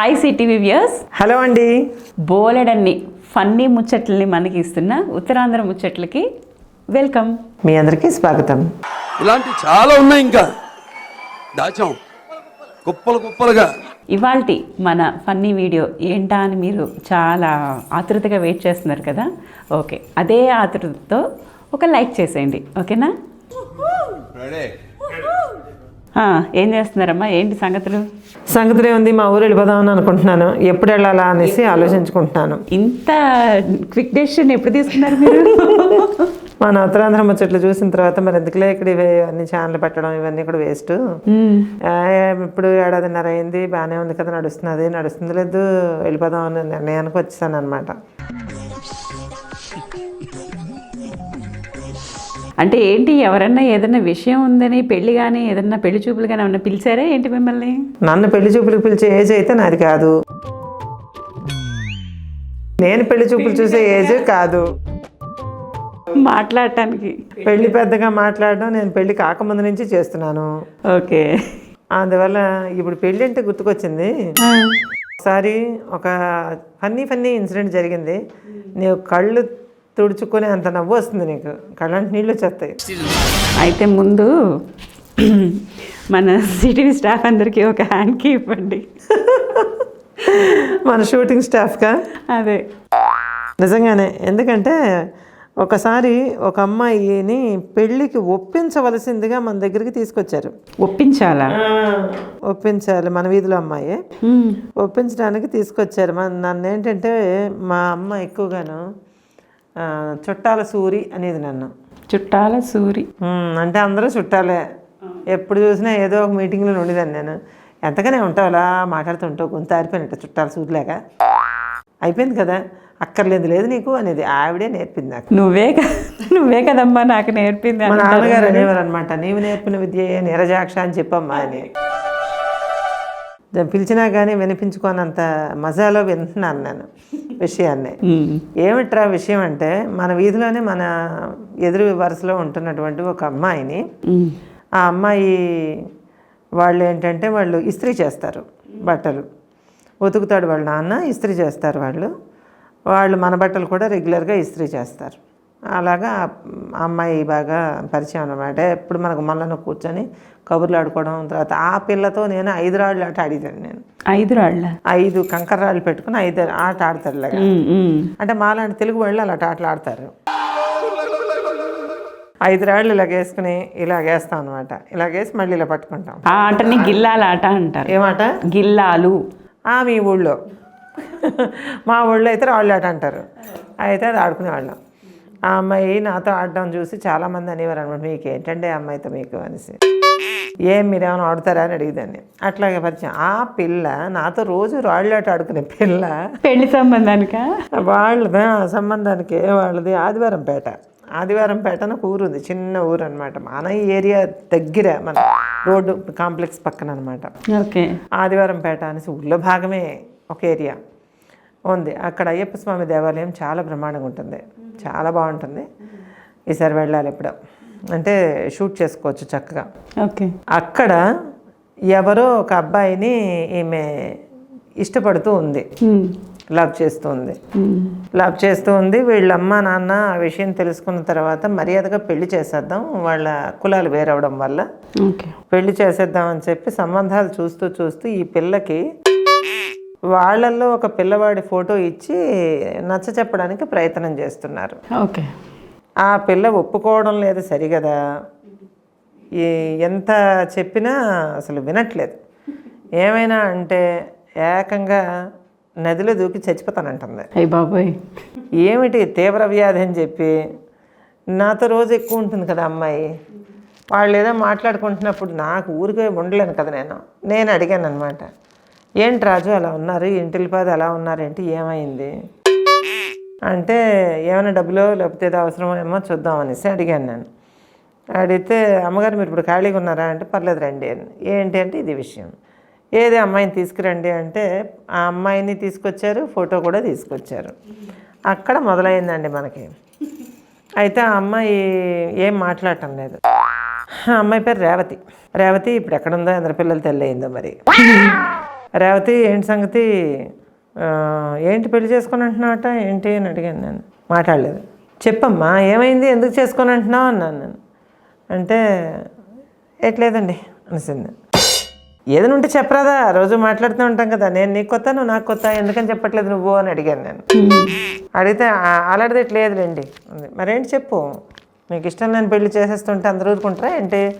Hi city viewers hello అండి. బోలెడన్ని funny ముచ్చట్లని మనకి ఇస్తున్న ఉత్తరాంధ్ర ముచ్చట్లకి వెల్కమ్. మీ అందరికీ స్వాగతం. ఇలాంటి చాలా ఉన్నాయి ఇంకా. దాచాం. కుప్పలు కుప్పలుగా. ఇవాల్టి మన ఫన్నీ వీడియో ఏంటా అని మీరు చాలా ఆతృతగా వెయిట్ చేస్తున్నారు కదా? ఓకే. అదే ఆతృతతో ఒక లైక్ చేసేయండి. ఓకేనా? ఏం చేస్తున్నారమ్మా? ఏంటి సంగతులు? సంగతి ఉంది మా ఊరు వెళ్ళిపోదామని అనుకుంటున్నాను. ఎప్పుడు వెళ్ళాలా అనేసి ఆలోచించుకుంటున్నాను. ఇంత క్విక్ డెసిషన్ ఎప్పుడు తీసుకున్నారు మీరు? మన ఉత్తరాంధ్ర ముచ్చట్లు చూసిన తర్వాత మరి ఎందుకులే ఇక్కడ ఇవి అన్ని ఛానల్ పెట్టడం ఇవన్నీ కూడా వేస్ట్. ఇప్పుడు ఏడాదిన్నర అయింది బాగానే ఉంది కదా నడుస్తున్నది. నడుస్తుంది లేదు వెళ్ళిపోదాం అని నిర్ణయానికి వచ్చాను అనమాట అంటే ఏంటి ఎవరన్నా ఏదన్నా విషయం ఉందని పెళ్ళి కానీ ఏదన్నా పెళ్ళి చూపులు కానీ ఏమన్నా పిలిచారా ఏంటి మిమ్మల్ని? నన్ను పెళ్ళి చూపులకు పిలిచే ఏజ్ అయితే నాది కాదు. నేను పెళ్ళి చూపులు చూసే ఏజ్ కాదు. మాట్లాడటానికి. పెళ్ళి పెద్దగా మాట్లాడడం నేను పెళ్ళి కాకముందు నుంచి చేస్తున్నాను. ఓకే. అందువల్ల ఇప్పుడు పెళ్ళి అంటే గుర్తుకొచ్చింది. ఒకసారి ఒక ఫన్నీ ఫన్నీ ఇన్సిడెంట్ జరిగింది. నీవు కళ్ళు తుడుచుకునే అంత నవ్వు వస్తుంది నీకు. కళ్ళంటి నీళ్ళు వచ్చేస్తాయి. అయితే ముందు మన సిటీవీ స్టాఫ్ అందరికీ ఒక హ్యాండ్కి ఇవ్వండి. మన షూటింగ్ స్టాఫ్గా అదే. నిజంగానే. ఎందుకంటే ఒకసారి ఒక అమ్మాయిని పెళ్ళికి ఒప్పించవలసిందిగా మన దగ్గరికి తీసుకొచ్చారు. ఒప్పించాలా? ఒప్పించాలి మన వీధిలో అమ్మాయి. మ్మ్. ఒప్పించడానికి తీసుకొచ్చారు. మన నన్ను ఏంటంటే మా అమ్మ ఎక్కువగాను చుట్టాల సూరి అనేది నన్ను. చుట్టాల సూరి. అంటే అందరూ చుట్టాలే. ఎప్పుడు చూసినా ఏదో ఒక మీటింగ్లో ఉండేదాన్ని నేను. ఎంతగానే ఉంటావు అలా మాట్లాడుతుంటావు గొంతు ఆరిపోయినట్టు చుట్టాల సూరిలేక అయిపోయింది కదా అక్కర్లేదు లేదు నీకు అనేది ఆవిడే నేర్పింది నాకు. నువ్వే నువ్వే కదమ్మా నాకు నేర్పింది మా. నాన్నగారు అనేవారు అనమాట నీవు నేర్పిన విద్య నీరజాక్ష అని చెప్పమ్మా అని. పిలిచినా కానీ వినిపించుకోనంత మజాలో వింటున్నాను నేను విషయాన్ని. ఏమిట్రా విషయం అంటే మన వీధిలోనే మన ఎదురు వరుసలో ఉంటున్నటువంటి ఒక అమ్మాయిని మ్మ్. ఆ అమ్మాయి వాళ్ళు ఏంటంటే వాళ్ళు ఇస్త్రీ చేస్తారు బట్టలు ఉతుకుతాడు వాళ్ళ నాన్న ఇస్త్రీ చేస్తారు వాళ్ళు వాళ్ళు మన బట్టలు కూడా రెగ్యులర్గా ఇస్త్రీ చేస్తారు అలాగా అమ్మాయి బాగా పరిచయం అనమాట ఎప్పుడు మనకు మళ్ళీ కూర్చొని కబుర్లు ఆడుకోవడం తర్వాత ఆ పిల్లతో నేను ఐదు రాళ్ళు ఆట ఆడేదాన్ని నేను. ఐదు రాళ్ళ? ఐదు కంకర రాళ్ళు పెట్టుకుని ఐదు ఆట ఆడతారు ఇలాగా. అంటే మాలాంటి తెలుగు వాళ్ళు అలాంటి ఆటలు ఆడతారు. ఐదు రాళ్ళు ఇలాగ వేసుకుని ఇలాగ వేస్తాం అనమాట ఇలాగేసి మళ్ళీ ఇలా పట్టుకుంటాం. ఆ ఆటని గిల్లాల ఆట అంటారు. ఏమాట గిల్లాలు. ఆ మీ ఊళ్ళో. మా ఊళ్ళో అయితే రాళ్ళు ఆట అంటారు. అయితే అది ఆడుకునేవాళ్ళం. ఆ అమ్మాయి నాతో ఆడడం చూసి చాలామంది అనేవారు అనమాట మీకు ఏంటండి ఆ అమ్మాయితో మీకు? అనేసి. ఏం మీరేమైనా ఆడుతారా? అని అడిగేదాన్ని. అట్లాగే పరిచయం. ఆ పిల్ల నాతో రోజు రాళ్ళు ఆట ఆడుకునే పిల్ల. పెళ్ళి సంబంధానిక? వాళ్ళది ఆ సంబంధానికి వాళ్ళది ఆదివారం పేట. ఆదివారం పేట అని ఒక ఊరు ఉంది చిన్న ఊరు అనమాట మన ఈ ఏరియా దగ్గర మన రోడ్డు కాంప్లెక్స్ పక్కన అనమాట ఓకే. ఆదివారం పేట అనేసి ఊళ్ళో భాగమే ఒక ఏరియా. ఉంది. అక్కడ అయ్యప్ప స్వామి దేవాలయం చాలా బ్రహ్మాండంగా ఉంటుంది. చాలా బాగుంటుంది. ఈసారి వెళ్ళాలి ఇప్పుడు అంటే షూట్ చేసుకోవచ్చు చక్కగా. ఓకే. అక్కడ ఎవరో ఒక అబ్బాయిని ఈమె ఇష్టపడుతూ ఉంది. లవ్ చేస్తూ ఉంది. లవ్ చేస్తూ ఉంది. వీళ్ళ అమ్మ నాన్న ఆ విషయం తెలుసుకున్న తర్వాత మర్యాదగా పెళ్ళి చేసేద్దాం. వాళ్ళ కులాలు వేరవడం వల్ల పెళ్ళి చేసేద్దాం అని చెప్పి సంబంధాలు చూస్తూ చూస్తూ ఈ పిల్లకి వాళ్ళల్లో ఒక పిల్లవాడి ఫోటో ఇచ్చి నచ్చ చెప్పడానికి ప్రయత్నం చేస్తున్నారు. ఓకే. ఆ పిల్ల ఒప్పుకోవడం లేదు సరిగదా? ఎంత చెప్పినా అసలు వినట్లేదు. ఏమైనా అంటే ఏకంగా నదిలో దూకి చచ్చిపోతానంటుంది. అయ్యి బాబోయ్. ఏమిటి తీవ్ర వ్యాధి అని చెప్పి? నాతో రోజు ఎక్కువ ఉంటుంది కదా అమ్మాయి. వాళ్ళు ఏదో మాట్లాడుకుంటున్నప్పుడు నాకు ఊరికే ఉండలేను కదా నేను. నేను అడిగాను అనమాట ఏంటి రాజు అలా ఉన్నారు? ఇంటిల్లిపాది అలా ఉన్నారేంటి ఏమైంది? అంటే ఏమైనా డబ్బులో లేకపోతే ఏదో అవసరమో ఏమో చూద్దాం అనేసి అడిగాను నేను. అడిగితే అమ్మగారు మీరు ఇప్పుడు ఖాళీగా ఉన్నారా? అంటే పర్లేదు రండి అని. ఏంటి? అంటే ఇది విషయం. ఏది అమ్మాయిని తీసుకురండి? అంటే ఆ అమ్మాయిని తీసుకొచ్చారు ఫోటో కూడా తీసుకొచ్చారు. అక్కడ మొదలైందండి మనకి. అయితే ఆ అమ్మాయి ఏం మాట్లాడటం లేదు. ఆ అమ్మాయి పేరు రేవతి. రేవతి ఇప్పుడు ఎక్కడుందో ఎందరి పిల్లలు తెల్లయిందో మరి. రేవతి ఏంటి సంగతి? ఏంటి పెళ్ళి చేసుకొని అంటున్నావట? ఏంటి అని అడిగాను నేను. మాట్లాడలేదు. చెప్పమ్మా ఏమైంది? ఎందుకు చేసుకొని అంటున్నావు? అన్నాను నేను. అంటే ఎట్లేదండి అనిసింది ఏదైనా ఉంటే చెప్పరాదా? రోజు మాట్లాడుతూ ఉంటాం కదా. నేను నీకు కొత్త నువ్వు నాకు కొత్త ఎందుకని చెప్పట్లేదు నువ్వు అని అడిగాను నేను. అడిగితే "ఆ- అలాంటిది లేదులేండి మరేంటి చెప్పు? మీకు ఇష్టం నేను పెళ్ళి చేసేస్తుంటే అందరూ ఊరుకుంటారా? ఏంటి?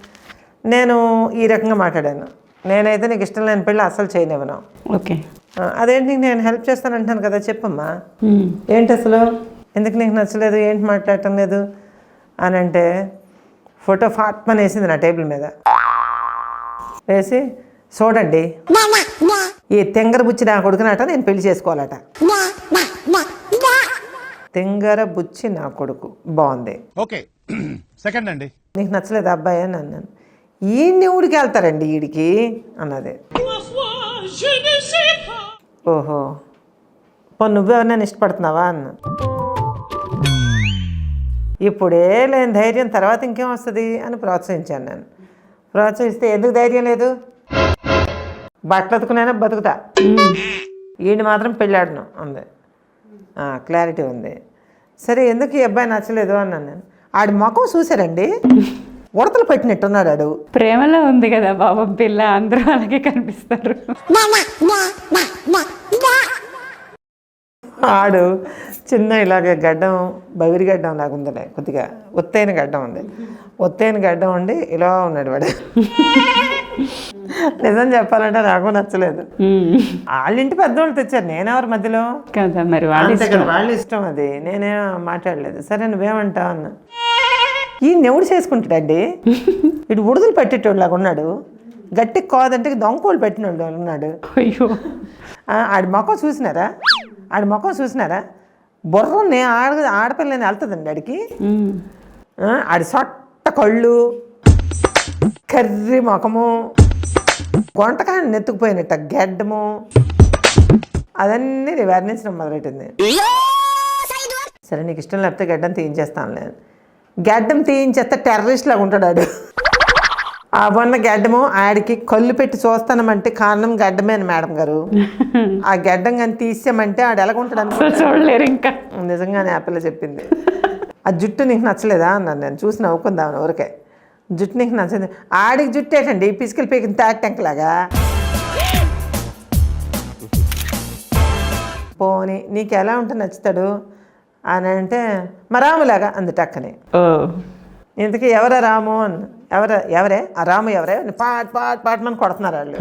నేను ఈ రకంగా మాట్లాడాను. నేనైతే నీకు ఇష్టం లేని పెళ్ళి అస్సలు చేయనివ్వను. ఓకే. "ఆ, అదేంటి నీకు నేను హెల్ప్ చేస్తాను అంటాను కదా చెప్పమ్మా. మ్మ్. ఏంటి అసలు? ఎందుకు నీకు నచ్చలేదు? ఏంటి మాట్లాడటం లేదు? అని అంటే ఫోటో ఫాట్మని వేసింది నా టేబుల్ మీద. వేసి చూడండి ఈ తెంగర బుచ్చి నా కొడుకునట నేను పెళ్ళి చేసుకోవాలట. తెంగర బుచ్చి నా కొడుకు. బాగుంది. ఓకే. సెకండ్ అండి. నీకు నచ్చలేదు అబ్బాయి అని అన్నాను. ఈ ఊడికి వెళ్తారండి వీడికి అన్నది. ఓహో. పో నువ్వెవరినైనా ఇష్టపడుతున్నావా అన్న. ఇప్పుడే లేని ధైర్యం తర్వాత ఇంకేం వస్తుంది అని ప్రోత్సహించాను నేను. ప్రోత్సహిస్తే ఎందుకు ధైర్యం లేదు? బట్టలు అతుకునైనా బతుకుతా. ఈయన మాత్రం పెళ్ళాడను ఉంది క్లారిటీ ఉంది. సరే ఎందుకు ఈ అబ్బాయి నచ్చలేదు అన్నాను నేను. ఆడి ముఖం చూసారండి? ఉడతలు పెట్టినట్టున్నాడు ఆడు ప్రేమలో ఉంది కదా బాబా పిల్ల అందరూ అలాగే కనిపిస్తారు. ఆడు చిన్న ఇలాగ గడ్డం బవిరి గడ్డం లాగా ఉందిలే కొద్దిగా ఒత్తైన గడ్డం ఉంది. ఒత్తైన గడ్డం ఉండి ఇలా ఉన్నాడు వాడు. నిజం చెప్పాలంటే నాకు నచ్చలేదు. వాళ్ళ ఇంటి పెద్దవాళ్ళు తెచ్చారు నేనెవరి మధ్యలో? కదా మరి వాళ్ళు వాళ్ళ ఇష్టం అది. నేనేం మాట్లాడలేదు. సరే నువ్వేమంటావు అన్న? ఈ నెవుడు చేసుకుంటాడండి? ఇటు ఉడుదలు పెట్టేటోళ్ళలాగా ఉన్నాడు. గట్టి కోదంటే దొంగకోళ్ళు పెట్టినోళ్ళు ఉన్నాడు అయ్యో. ఆ, ఆడి ముఖం చూసినారా? ఆడి ముఖం చూసినారా? బుర్రని ఆడ ఆడపిల్లని వెళ్తుందండి ఆడికి. ఆడి సొట్ట కళ్ళు కర్రి ముఖము గొంటకాయ నెత్తుకుపోయినట్ట గెడ్డము అదన్నీ వర్ణించడం మొదలెట్టింది. సరే నీకు ఇష్టం లేకపోతే గడ్డం తీయించేస్తానులే గడ్డం తీయించేస్తే టెర్రరిస్ట్ లాగా ఉంటాడు ఆడు. ఆ మొన్న గడ్డము ఆడికి కళ్ళు పెట్టి చూస్తానమంటే కారణం గడ్డమే అని మేడం గారు. ఆ గడ్డం కానీ తీసామంటే ఆడు అనుకో అసలు చూడలేరు ఇంకా. నిజంగానే ఆ పిల్ల చెప్పింది. ఆ జుట్టు నీకు నచ్చలేదా అన్నాను నేను. చూసి నవ్వుకుందామని ఊరికే. జుట్టు నీకు నచ్చదు. ఆడికి జుట్టు ఏంటండి? పిసికల్ పీకిన తాటంకలాగా పోని నీకు ఎలా ఉంటే నచ్చుతాడు? అని అంటే మా రాములాగా అంది టక్కని ఓ. ఇంతకీ ఎవరా రాము? అని ఎవర ఎవరే? ఆ రాము ఎవరే? పాట్ పాట్ పాటమని కొడుతున్నారు వాళ్ళు.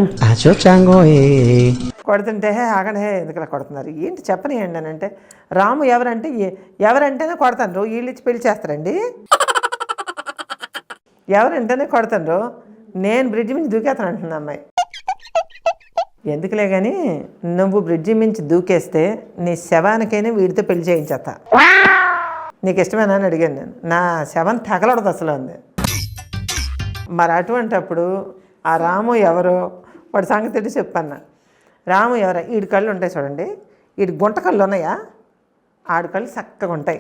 కొడుతుంటే హే ఆగండి హే ఎందుకు ఇలా కొడుతున్నారు? ఏంటి చెప్పనియండి అని అంటే రాము ఎవరంటే ఎవరంటేనే కొడతాను వీళ్ళు ఇచ్చి పెళ్ళి చేస్తారండి. ఎవరంటేనే కొడతాను నేను బ్రిడ్జి మించి దూకేస్తాను అంటుంది అమ్మాయి. ఎందుకులే కానీ నువ్వు బ్రిడ్జి మించి దూకేస్తే నీ శవానికైనా వీడితో పెళ్ళి చేయించేస్తా నీకు ఇష్టమేనా అని అడిగాను నేను. నా శవం తగలడదు అసలు అంది. మరి అటువంటప్పుడు ఆ రాము ఎవరో వాడి సంగతి చెప్పన్న రాము ఎవరో? ఈడి కళ్ళు ఉంటాయి చూడండి. ఈడి గుంట కళ్ళు ఉన్నాయా? ఆడి కళ్ళు చక్కగా ఉంటాయి.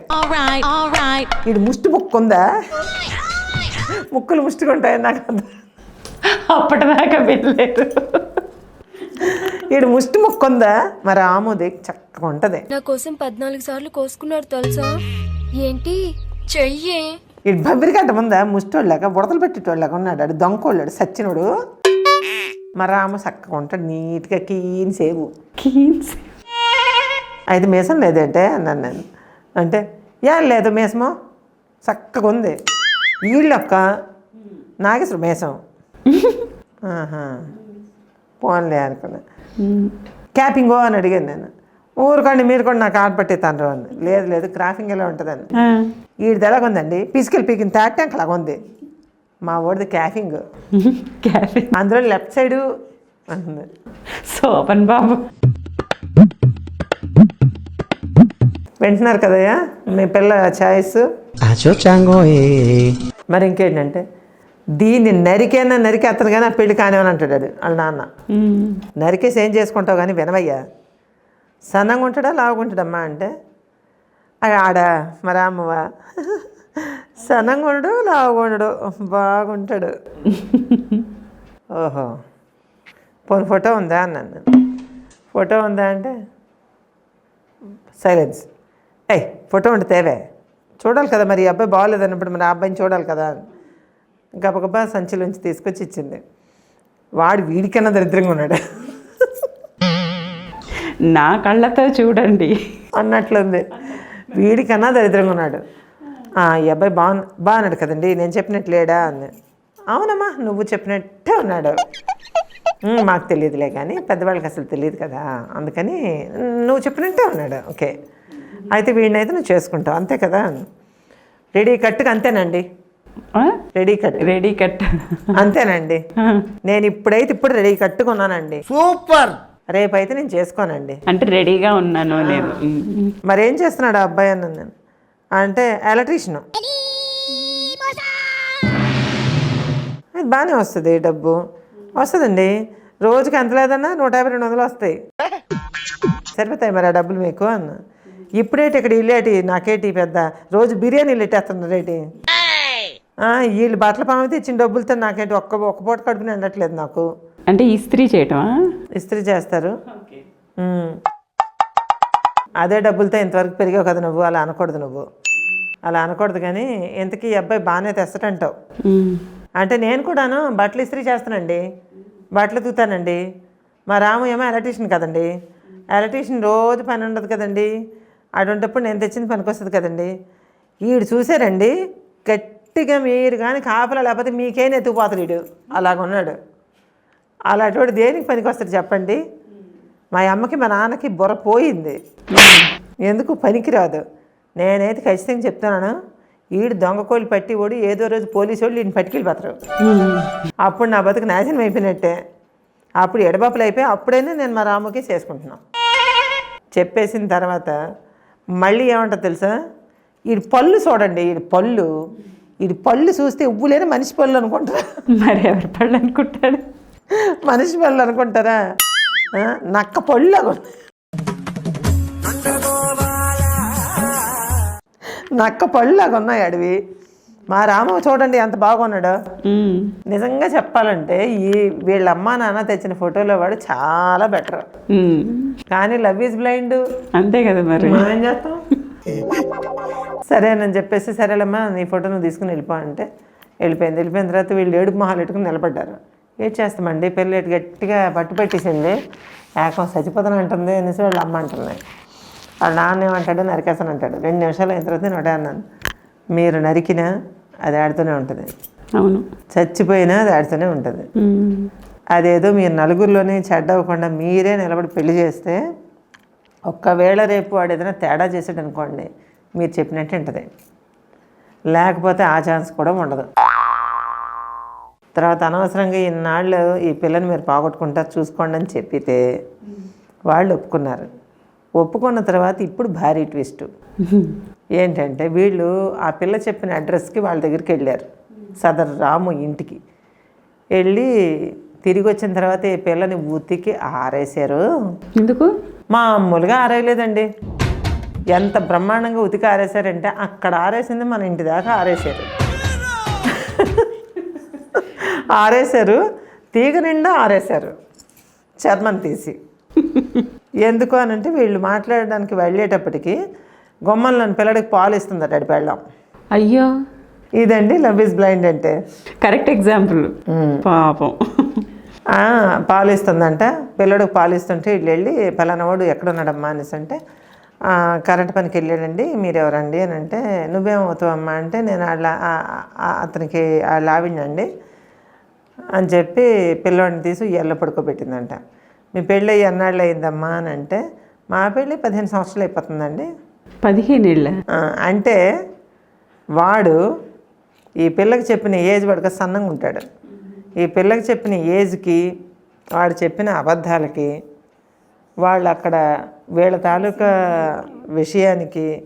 ఈడు ముష్టి ముక్కు ఉందా? ముక్కులు ముష్టిగా ఉంటాయి నాకు. అప్పటిదాకా వెళ్ళలేదు ఈడు ముష్టి ముక్కు ఉందా? మరి రాముది చక్కగా ఉంటుంది. నా కోసం పద్నాలుగు సార్లు కోసుకున్నాడు తెలుసా? ఏంటి? చెయ్యే. ఈడు బబ్బిరిగడ్డ ఉందా? ముష్టోళ్ళగా బుడతలు పెట్టేటోళ్ళగా ఉన్నాడు. ఆడు దొంగకోళ్ళాడు సచ్చినోడు. మరి రాము చక్కగా ఉంటాడు నీట్గా కీన్ సేవు. కీన్స్ అయితే మీసం లేదంటే అన్నాను నేను అంటే ఏం లేదు మీసము? చక్కగా ఉంది. వీళ్ళొక్క నాగేశ్వర మీసం. ఆహా. పోన్లే అనుకున్నా. క్యాపింగో అని అడిగాను నేను. ఊరుకోండి మీరు కూడా నాకు ఆట పట్టేతాను అని. లేదు లేదు క్రాఫింగ్ ఎలా ఉంటుందని వీడిది ఎలాగ ఉందండి పిసికల్ పీకిన తాటాక లాగా ఉంది మా వాడిది క్యాఫింగ్ క్యాఫే అందులో లెఫ్ట్ సైడు అంటుంది శోభన్ బాబు. వింటున్నారు కదయ్యా? మీ పిల్ల ఛాయిస్. మరి ఇంకేంటంటే? దీన్ని నరికైనా నరికేస్తాను కానీ ఆ పెళ్ళి కానివని అంటాడు వాడు, వాళ్ళ నాన్న. నరికేసి ఏం చేసుకుంటావు కానీ వినవయ్యా. సన్నంగా ఉంటాడా లావుకుంటాడమ్మా అంటే? "ఆ, ఆడ మరి అమ్మవా. సన్నంగా ఉండడు లావుగా ఉండడు బాగుంటాడు. ఓహో. పోనీ ఫోటో ఉందా అన్నాను నేను. ఫోటో ఉందా అంటే? సైలెన్స్. ఏయ్ ఫోటో ఉంటే తేవే. చూడాలి కదా మరి అబ్బాయి బాగోలేదు అన్నప్పుడు మరి ఆ అబ్బాయిని చూడాలి కదా గబగబా సంచిలోంచి తీసుకొచ్చి ఇచ్చింది. వాడు వీడికన్నా దరిద్రంగా ఉన్నాడు. నా కళ్ళతో చూడండి. అన్నట్లుంది. వీడికన్నా దరిద్రంగా ఉన్నాడు. "ఆ, ఈ అబ్బాయి బాగు బాగున్నాడు కదండి నేను చెప్పినట్టు లేడా అంది అవునమ్మా నువ్వు చెప్పినట్టే ఉన్నాడు. "ఉమ్, మాకు తెలియదులే కానీ పెద్దవాళ్ళకి అసలు తెలియదు కదా అందుకని నువ్వు చెప్పినట్టే ఉన్నాడు. ఓకే. అయితే వీడినైతే నువ్వు చేసుకుంటావు అంతే కదా. రెడీ కట్టుకు అంతేనండి? రెడీ కట్ రెడీ కట్ అంతేనండి. నేను ఇప్పుడైతే ఇప్పుడు రెడీ కట్టుకున్నానండి సూపర్. రేపైతే నేను చేసుకోనండి. అంటే రెడీగా ఉన్నాను నేను. మరి ఏం చేస్తున్నాడు ఆ అబ్బాయి అన్నాను నేను. అంటే ఎలక్ట్రీషియన్ బాగానే వస్తుంది డబ్బు. వస్తుందండి. రోజుకి ఎంత లేదన్నా నూట యాభై రెండు వందలు వస్తాయి. సరిపోతాయి మరి ఆ డబ్బులు మీకు అన్న. ఇప్పుడేటి ఇక్కడ ఇల్లేటి నాకేటి పెద్ద? రోజు బిర్యానీలు ఎట్టేస్తున్నారు రేటి వీళ్ళు బట్టల పామైతే ఇచ్చిన డబ్బులతో నాకేంటి ఒక్క ఒక్క పూట కడుపుని ఉండట్లేదు నాకు. అంటే ఇస్త్రీ చేయటమా? ఇస్త్రీ చేస్తారు. అదే డబ్బులతో ఇంతవరకు పెరిగావు కదా నువ్వు అలా అనకూడదు నువ్వు. అలా అనకూడదు కానీ ఇంతకీ ఈ అబ్బాయి బాగానే తెస్తటంటావు ఉమ్. అంటే నేను కూడాను బట్టలు ఇస్త్రీ చేస్తానండి. బట్టలు తూతానండి. మా రాము ఏమో ఎలక్ట్రీషియన్ కదండి. ఎలక్ట్రీషియన్ రోజు పని ఉండదు కదండి. అటువంటిప్పుడు నేను తెచ్చింది పనికి వస్తుంది కదండి. వీడు చూసారండి గట్టిగా మీరు కానీ కాపలా లేకపోతే మీకేం ఎత్తుకుపోతాడు వీడు? అలాగున్నాడు. అలాంటి దేనికి పనికి వస్తాడు చెప్పండి? మా అమ్మకి మా నాన్నకి బుర్ర పోయింది. ఎందుకు పనికిరాదు? నేనైతే ఖచ్చితంగా చెప్తున్నాను. ఈడు దొంగ కోళ్ళు పట్టి ఓడి ఏదో రోజు పోలీసు వాళ్ళు ఈయన పట్టుకెళ్ళిపోతారు. అప్పుడు నా బతుకు నాశనం అయిపోయినట్టే. అప్పుడు ఎడబాపులు అయిపోయి అప్పుడైనా నేను మా రాముకి చేసుకుంటున్నాను. చెప్పేసిన తర్వాత మళ్ళీ ఏమంటారు తెలుసా? ఈడు పళ్ళు చూడండి ఈడు పళ్ళు. ఈడు పళ్ళు చూస్తే ఉవ్వులేని మనిషి పళ్ళు అనుకుంటారా మరి ఎవరి పళ్ళు అనుకుంటాడు మనిషి పళ్ళు అనుకుంటారా? నక్క పళ్ళు ఉన్నాయి. నక్క పళ్ళు లాగా ఉన్నాయి అడవి మా రామ చూడండి ఎంత బాగున్నాడు. నిజంగా చెప్పాలంటే ఈ వీళ్ళ అమ్మా నాన్న తెచ్చిన ఫోటోలో వాడు చాలా బెటర్. కానీ లవ్ ఈజ్ బ్లైండ్ అంతే కదా మరి మనం ఏం చేస్తాం సరేనని చెప్పేసి సరేలమ్మా నీ ఫోటో నువ్వు తీసుకుని వెళ్ళిపో అంటే వెళ్ళిపోయింది. వెళ్ళిపోయిన తర్వాత వీళ్ళు ఏడుపు మొహాలు పెట్టుకుని నిలబడ్డారు. ఏం చేస్తామండి? పెళ్ళి ఇటు గట్టిగా పట్టు పెట్టేసింది. ఏకం చచ్చిపోతాను అంటుంది. అనేసి వాళ్ళ అమ్మ అంటుంది. వాళ్ళ నాన్న ఏమంటాడు? నరికేస్తాను అంటాడు. రెండు నిమిషాలు అయిన తర్వాత నేను ఒకటే అన్నాను. మీరు నరికినా అది ఆడుతూనే ఉంటుంది. అవును. చచ్చిపోయినా అది ఆడుతూనే ఉంటుంది. అదేదో మీరు నలుగురిలోనే చెడ్డ అవ్వకుండా మీరే నిలబడి పెళ్ళి చేస్తే ఒక్కవేళ రేపు వాడు ఏదైనా తేడా చేసాడు అనుకోండి మీరు చెప్పినట్టు ఉంటుంది. లేకపోతే ఆ ఛాన్స్ కూడా ఉండదు. తర్వాత అనవసరంగా ఇన్నాళ్ళు ఈ పిల్లని మీరు పోగొట్టుకుంటారు చూసుకోండి అని చెప్పితే వాళ్ళు ఒప్పుకున్నారు. ఒప్పుకున్న తర్వాత ఇప్పుడు భారీ ట్విస్ట్. ఏంటంటే వీళ్ళు ఆ పిల్ల చెప్పిన అడ్రస్కి వాళ్ళ దగ్గరికి వెళ్ళారు. సదర్ రాము ఇంటికి. వెళ్ళి తిరిగి వచ్చిన తర్వాత ఈ పిల్లని ఉతికి ఆరేశారు. ఎందుకు? మామూలుగా ఆరేయలేదండి. ఎంత బ్రహ్మాండంగా ఉతికి ఆరేశారంటే అక్కడ ఆరేసింది మన ఇంటి దాకా ఆరేశారు. ఆరేశారు తీగ నిండా ఆరేశారు చర్మం తీసి. ఎందుకు అని అంటే వీళ్ళు మాట్లాడడానికి వెళ్ళేటప్పటికి గొమ్మలు నన్ను పిల్లడికి పాలు ఇస్తుందట అడి పెళ్ళాం. అయ్యో. ఇదండి లవ్ ఇస్ బ్లైండ్ అంటే. Correct example. పాపం. ఆ, పాలు ఇస్తుందంట పిల్లడికి పాలు ఇస్తుంటే వీళ్ళు వెళ్ళి పలానావాడు ఎక్కడున్నాడమ్మా అనేసి అంటే "ఆ, కరెంట్ పనికి వెళ్ళాడండి మీరు ఎవరండి అని అంటే నువ్వేమవుతావు అమ్మా అంటే నేను వాళ్ళ అతనికి వాళ్ళ ఆవిడండి అని చెప్పి పిల్లోడిని తీసి ఎల్ల పడుకోబెట్టిందంట. మీ పెళ్ళి ఎన్నాళ్ళు అయిందమ్మా? అని అంటే మా పెళ్ళి పదిహేను సంవత్సరాలు అయిపోతుందండి. పదిహేను ఏళ్ళ? అంటే వాడు ఈ పిల్లకి చెప్పిన ఏజ్ వాడికి సన్నంగా ఉంటాడు. ఈ పిల్లకి చెప్పిన ఏజ్కి వాడు చెప్పిన అబద్ధాలకి వాళ్ళు అక్కడ వీళ్ళ తాలూకా విషయానికి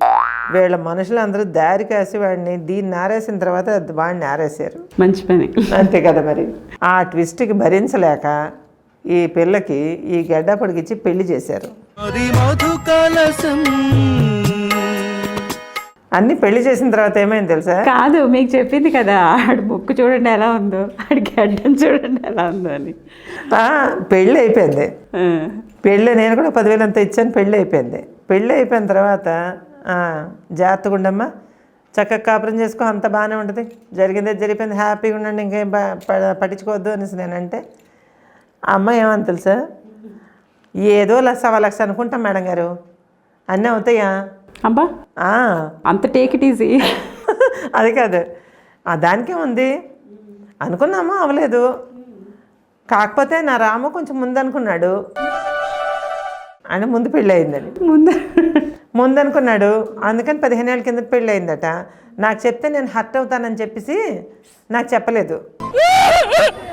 వీళ్ళ మనుషులందరూ దారి కాసి వాడిని దీన్ని ఆరేసిన తర్వాత వాడిని ఆరేశారు మంచి పని. అంతే కదా మరి. ఆ ట్విస్ట్కి భరించలేక ఈ పిల్లకి ఈ గడ్డ పొడిగిచ్చి పెళ్ళి చేశారు. అన్ని పెళ్ళి చేసిన తర్వాత ఏమైంది తెలుసా? కాదు మీకు చెప్పింది కదా ఆడి ముక్కు చూడండి ఎలా ఉందో ఆడి గడ్డం చూడండి ఎలా ఉందో అని. పెళ్ళి అయిపోయింది. పెళ్ళి నేను కూడా పదివేలు అంత ఇచ్చాను పెళ్ళి అయిపోయింది. పెళ్ళి అయిపోయిన తర్వాత "ఆ, జాగ్రత్తగా ఉండమ్మా. చక్కగా కాపురం చేసుకో అంత బాగానే ఉంటుంది. జరిగిందే జరిగిపోయింది. హ్యాపీగా ఉండండి ఇంకేం పట్టించుకోవద్దు అనేసి నేనంటే ఆ అమ్మాయి ఏమని తెలుసా? ఏదో లక్ష సవా లక్ష అనుకుంటాం మేడం గారు. అన్నీ అవుతాయా? అబ్బా. అంత టేక్ ఇట్ ఈజీ అది కాదు. ఆ, దానికే ఉంది. అనుకున్నాము? అవలేదు. కాకపోతే నా రాము కొంచెం ముందు అనుకున్నాడు అని ముందు పెళ్ళి అయిందని ముందు. ముందు అనుకున్నాడు అందుకని పదిహేను ఏళ్ళ కింద పెళ్ళి అయిందట నాకు చెప్తే నేను హర్ట్ అవుతానని చెప్పేసి నాకు చెప్పలేదు.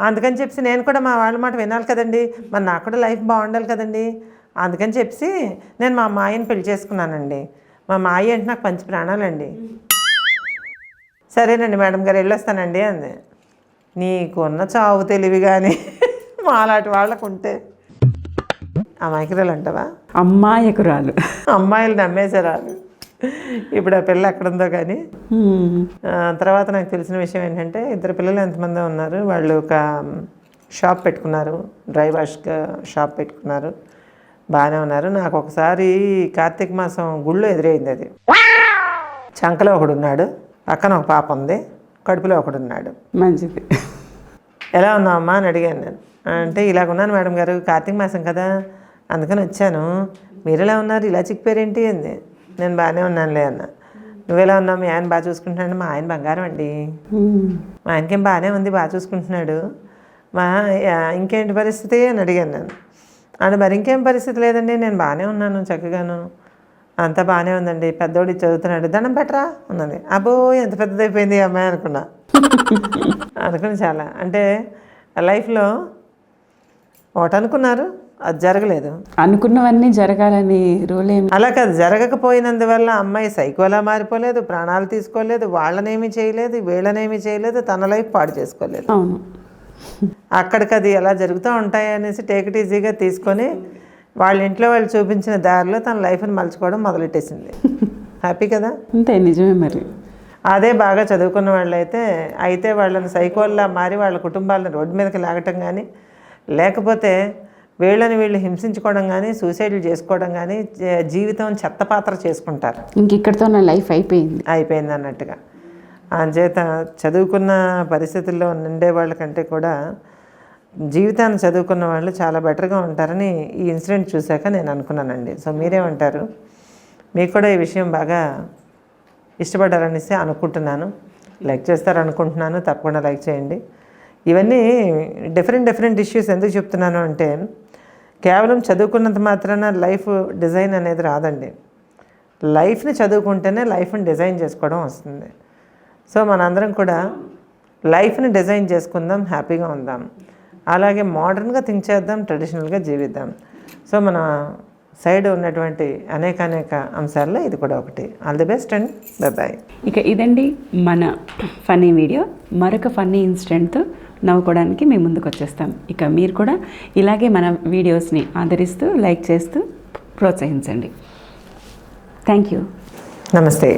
అందుకని చెప్పేసి నేను కూడా మా వాళ్ళ మాట వినాలి కదండి. మరి నాకు కూడా లైఫ్ బాగుండాలి కదండి. అందుకని చెప్పేసి నేను మా మాయని పెళ్ళి చేసుకున్నానండి. మా మాయ అంటే నాకు పంచి ప్రాణాలండి. సరేనండి మేడం గారు వెళ్ళొస్తానండి అంది. నీకున్న చావు తెలివి కానీ మాలాంటి వాళ్ళకు ఉంటే. అమాయకురాలు అంటావా? అమ్మాయకురాలు. అమ్మాయిలు నమ్మేశారు వాళ్ళు. ఇప్పుడు ఆ పిల్ల ఎక్కడుందో కానీ. తర్వాత నాకు తెలిసిన విషయం ఏంటంటే ఇద్దరు పిల్లలు ఎంతమంది ఉన్నారు. వాళ్ళు ఒక షాప్ పెట్టుకున్నారు. డ్రై వాష్ షాప్ పెట్టుకున్నారు. బాగానే ఉన్నారు. నాకు ఒకసారి కార్తీక మాసం గుళ్ళో ఎదురైంది అది. చంకలో ఒకడు ఉన్నాడు పక్కన ఒక పాప ఉంది. కడుపులో ఒకడు ఉన్నాడు మంచిది. ఎలా ఉన్నావమ్మా అని అడిగాను నేను. అంటే ఇలాగ ఉన్నాను మేడం గారు. కార్తీక మాసం కదా. అందుకని వచ్చాను. మీరు ఎలా ఉన్నారు? ఇలా చిక్కిపోయారేంటి? అంది. నేను బాగానే ఉన్నానులే అన్న. నువ్వెలా ఉన్నావు? మీ ఆయన బాగా చూసుకుంటున్నాడు. మా ఆయన బంగారం అండి. మా ఆయనకేం బాగానే ఉంది బాగా చూసుకుంటున్నాడు. మా ఇంకేంటి పరిస్థితి అని అడిగాను నేను. అంటే మరి ఇంకేం పరిస్థితి లేదండి. నేను బాగానే ఉన్నాను చక్కగాను. అంతా బాగానే ఉందండి. పెద్దోడి చదువుతున్నాడు. దండం పెట్టరా? ఉన్నది అబ్బో ఎంత పెద్దదైపోయింది అమ్మాయి అనుకున్నా. అనుకుని చాలా. అంటే లైఫ్లో ఒకటనుకున్నారు. అది జరగలేదు. అనుకున్నవన్నీ జరగాలని రూల్ ఏం అలా కాదు జరగకపోయినందువల్ల అమ్మాయి సైకోలా మారిపోలేదు ప్రాణాలు తీసుకోలేదు వాళ్ళనేమి చేయలేదు వీళ్ళనేమి చేయలేదు తన లైఫ్ పాడు చేసుకోలేదు. అవును. అక్కడికి అది ఎలా జరుగుతూ ఉంటాయి అనేసి టేక్ ఇట్ ఈజీగా తీసుకొని వాళ్ళ ఇంట్లో వాళ్ళు చూపించిన దారిలో తన లైఫ్ని మలుచుకోవడం మొదలెట్టేసింది. హ్యాపీ కదా? అంతే నిజమే మరి. అదే బాగా చదువుకున్న వాళ్ళు అయితే అయితే వాళ్ళని సైకోల్లా మారి వాళ్ళ కుటుంబాలను రోడ్డు మీదకి లాగటం కానీ లేకపోతే వీళ్ళని వీళ్ళు హింసించుకోవడం కానీ సూసైడ్లు చేసుకోవడం కానీ జీవితం చెత్త పాత్ర చేసుకుంటారు. ఇంక ఇక్కడితో నా లైఫ్ అయిపోయింది. అయిపోయింది అన్నట్టుగా. అంచేత చదువుకున్న పరిస్థితుల్లో ఉండే వాళ్ళకంటే కూడా జీవితాన్ని చదువుకున్న వాళ్ళు చాలా బెటర్గా ఉంటారని ఈ ఇన్సిడెంట్ చూశాక నేను అనుకున్నానండి. సో మీరేమంటారు? మీకు కూడా ఈ విషయం బాగా ఇష్టపడ్డారనేసి అనుకుంటున్నాను. లైక్ చేస్తారు అనుకుంటున్నాను తప్పకుండా లైక్ చేయండి. ఇవన్నీ డిఫరెంట్ డిఫరెంట్ ఇష్యూస్ ఎందుకు చెప్తున్నాను అంటే కేవలం చదువుకున్నంత మాత్రాన లైఫ్ డిజైన్ అనేది రాదండి. లైఫ్ని చదువుకుంటేనే లైఫ్ని డిజైన్ చేసుకోవడం వస్తుంది. సో మనందరం కూడా లైఫ్ని డిజైన్ చేసుకుందాం హ్యాపీగా ఉందాం. అలాగే మోడర్న్గా థింక్ చేద్దాం ట్రెడిషనల్గా జీవిద్దాం. సో మన సైడ్ ఉన్నటువంటి అనేక అనేక అంశాల్లో ఇది కూడా ఒకటి. All the best and bye bye ఇక ఇదండి మన ఫన్నీ వీడియో. మరొక ఫన్నీ ఇన్సిడెంట్తో నవ్వుకోవడానికి మేము ముందుకు వచ్చేస్తాం. ఇక మీరు కూడా ఇలాగే మన వీడియోస్ని ఆదరిస్తూ లైక్ చేస్తూ ప్రోత్సహించండి. Thank you. నమస్తే.